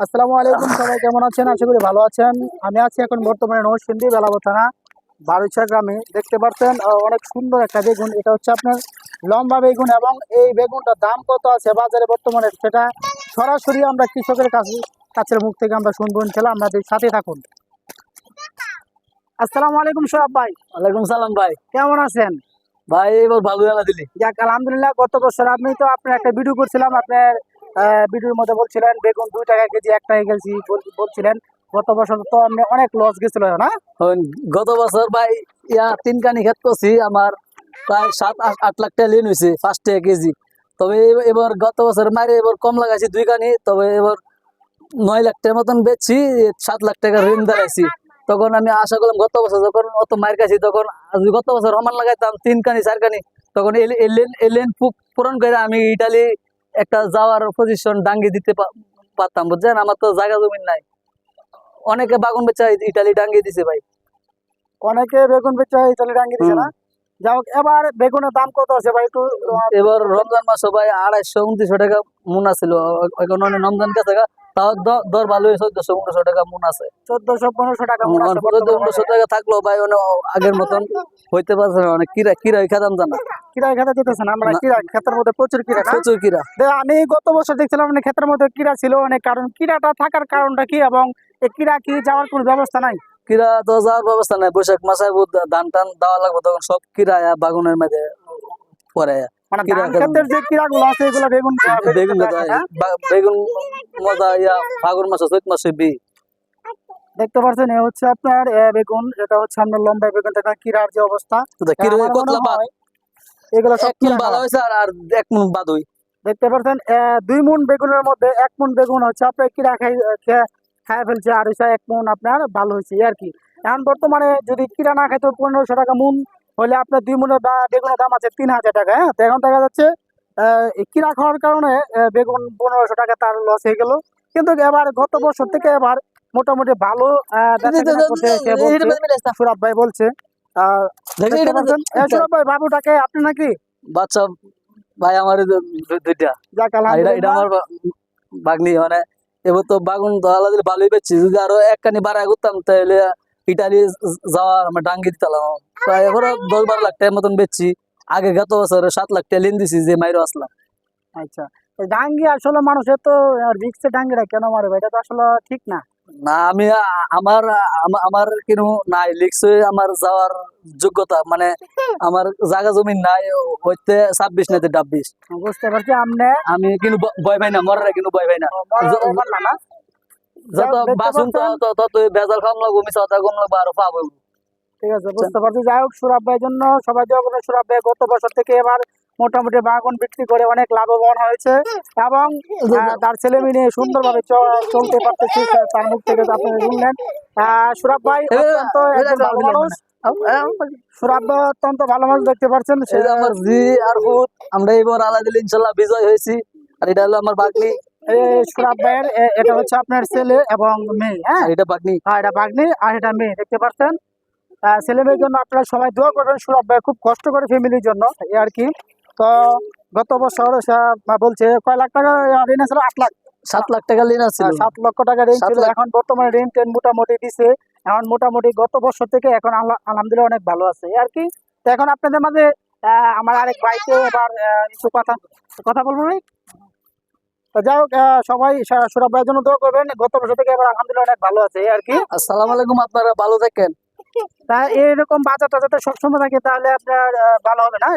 আসসালামু আলাইকুম সবাই কেমন আছেন? আশা করি ভালো আছেন। আমি আছি এখন বর্তমানে নরসিংদী বেলাবো থানা বারুইচা গ্রামে। দেখতে পাচ্ছেন অনেক সুন্দর একটা বেগুন। এটা হচ্ছে আপনার লম্বা বেগুন এবং এই বেগুনটার দাম কত আছে বাজারে বর্তমানে সেটা সরাসরি আমরা কৃষকের কাছে কাছের মুখ থেকে আমরা শুনব ইনশাল্লাহ। আপনাদের সাথে থাকুন। আসসালামু আলাইকুম সোহাব ভাই। ওয়ালাইকুম সালাম ভাই। কেমন আছেন? ভাই এবার ভালো জানা দিলি। যাক আলহামদুলিল্লাহ গত বছর আপনি তো আপনার একটা ভিডিও করছিলাম আপনার ভিডিওর মধ্যে বলছিলেন, বেগুন দুই টাকা কেজি, এক টাকা কেজি বলছিলেন। গত বছর তো আপনি অনেক লস গেছিল, না? গত বছর ভাই, ইয়া তিন কানি খেত করছি, আমার প্রায় সাত, আট লাখ টাকা লিন হয়েছে ফার্স্ট টাকা কেজি। তবে এবার গত বছর মারে এবার কম লাগাইছি দুই কানি তবে এবার নয় লাখ টাকার মতন বেচছি, সাত লাখ টাকা ঋণ দাঁড়াইছি। তখন আমি আশা করলাম, গত বছর যখন অত মার কাছি তখন গত বছর সমান লাগাইতাম তিন কানি চার কানি তখন এল- এলেন এলেন পু- পূরণ করে আমি ইটালি একটা যাওয়ার পজিশন ডাঙ্গি দিতে পারতাম বুঝছেন? আমার তো জায়গা জমিন নাই। অনেকে বাগুন বেচা ইটালি ডাঙ্গি দিছে ভাই। অনেকে বেগুন বেচা ইটালি ডাঙ্গি দিছে না? এবার বেগুনের দাম কত আছে ভাই? একটু এবার রমজান মাস সবাই আড়াইশো উনত্রিশশো টাকা মুনা ছিল। এখন অনেক রমজান কাছে তাও দর ভালো চোদ্দশো পনেরোশো টাকা মুন আছে। চোদ্দশো পনেরোশো টাকা মনে আছে চোদ্দ পনেরোশো টাকা থাকল ভাই অনেক আগের মতন হইতে পারছে না অনেক কিরা কিরা খেতাম জানা কিরা খেতে আমরা না। কিরা ক্ষেতের মধ্যে প্রচুর কিরা প্রচুর কিরা। আমি গত বছর দেখছিলাম মানে ক্ষেতের মধ্যে কিরা ছিল অনেক কারণ কিরাটা থাকার কারণটা কি এবং এই কিরা কি যাওয়ার কোনো ব্যবস্থা নাই? কিরা তো যাওয়ার ব্যবস্থা নাই বৈশাখ মাসে ধান টান দেওয়া লাগবে তখন সব কিরা বাগুনের মধ্যে পরে মানে যে কিরা গুলো আছে এগুলো বেগুন বেগুন বেগুন মজা ইয়া ফাগুন মাসে চৈত মাসে বি। দেখতে পাচ্ছেন এ হচ্ছে আপনার বেগুন এটা হচ্ছে আপনার লম্বা বেগুন এটা কিরার যে অবস্থা। এগুলো সব ভালো হয়েছে আর আর এক মন বাদ হই। দেখতে পাচ্ছেন দুই মন বেগুনের মধ্যে এক মন বেগুন হচ্ছে আপনার কিরা খাই খেয়ে- খায় ফেলছে আর হচ্ছে এক মন আপনার ভালো হয়েছে আর কি। এখন বর্তমানে যদি কিরা না খাইতো পনেরোশো টাকা মন হলে আপনার দুই মনের বেগুনের দাম আছে তিন হাজার টাকা হ্যাঁ? এখন দেখা যাচ্ছে কিরা খাওয়ার কারণে বেগুন পনেরোশো টাকা তার লস হয়ে গেল। কিন্তু এবার গত বছর থেকে এবার মোটামুটি ভালো সুরাব ভাই বলছে। সুরাব ভাই বাবুটাকে আপনি নাকি? বাচ্চা ভাই আমার দুইটা। এটা আমার বাগনি মানে এবার তো বাগুন তো আলাদা দিলে ভালোই পেয়েছি যদি আরও একখানি বাড়ায় করতাম তাহলে ইটালি যাওয়া আমরা ডাঙ্গি দিতাম প্রায় এবারে দশ বারো লাখ টাকার মতন বেচছি। আগে গত বছরে সাত লাখ টাকা লিন দিছি যে মাইরো আসলাম আচ্ছা ডাঙ্গি আসলে মানুষের তো রিক্সে ডাঙ্গিটা কেন মারে ভাই এটা তো আসলে ঠিক না। না আমি আমার আমার কিন্তু নাই। লিখছে আমার যাওয়ার যোগ্যতা মানে আমার জায়গা জমি নাই হইতে ছাব্বিশ নাইতে ডাব্বিশ। বুঝতে পারছি। আপনি আমি কিন্তু ভয় পাই না মরার কিন্তু ভয় পাই না। যত বাসন তো তত বেজাল খাম লাগবো মিশা কম লাগবো আরও পাবো ঠিক আছে বুঝতে পারছি। যাই হোক সুরাব ভাইয়ের জন্য সবাই দোয়া করবেন। সুরাব ভাই গত বছর থেকে এবার মোটামুটি বাগান বিক্রি করে অনেক লাভবান হয়েছে এবং তার ছেলে মেয়ে নিয়ে সুন্দরভাবে চলতে পারতেছে। তার মুখ থেকে আপনারা শুনলেন। সুরাব ভাই অত্যন্ত একজন ভালো মানুষ। সুরাব অত্যন্ত ভালো মানুষ দেখতে পাচ্ছেন। সে এই আমার জি আর আমরা এবার আলাদা ইনশাল্লাহ বিজয় হয়েছি। আর এটা হলো আমার বাগনি। সুরাব ভাইয়ের এটা হচ্ছে আপনার ছেলে এবং মেয়ে হ্যাঁ? এটা বাগনি। আর এটা বাগনি আর এটা মেয়ে দেখতে পাচ্ছেন? আহ, ছেলে মেয়ের জন্য আপনারা সবাই দোয়া করবেন সুরভ ভাই খুব কষ্ট করে ফ্যামিলির জন্য এই আর কি। তো গত বছর বলছে কয় লাখ টাকা ঋণ ছিল আট লাখ। সাত লাখ টাকা লিন আছিল আহ, সাত লক্ষ টাকা ঋণ ছিল। এখন বর্তমানে ঋণ টেন মোটামুটি দিছে। এখন মোটামুটি গত বছর থেকে এখন আলহামদুলিল্লাহ অনেক ভালো আছে। আর কি। তো এখন আপনাদের মাঝে আমার আরেক ভাইকে এবার কিছু কথা কথা বলব ভাই? তো যাই হোক সবাই সুরভ ভাইয়ের জন্য দোয়া করবেন। গত বছর থেকে এবার আলহামদুলিল্লাহ অনেক ভালো আছে। আর কি। আসসালামু আলাইকুম আপনারা ভালো থাকেন। তা এরকম বাজার টাজাতে সবসময় থাকে তাহলে আপনার ভালো হবে না?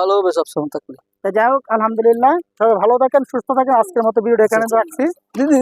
ভালো হবে সবসময় থাকলে তা যাই হোক আলহামদুলিল্লাহ। সবাই ভালো থাকেন সুস্থ থাকেন। আজকের মতো ভিডিও এখানে রাখছি। দিদি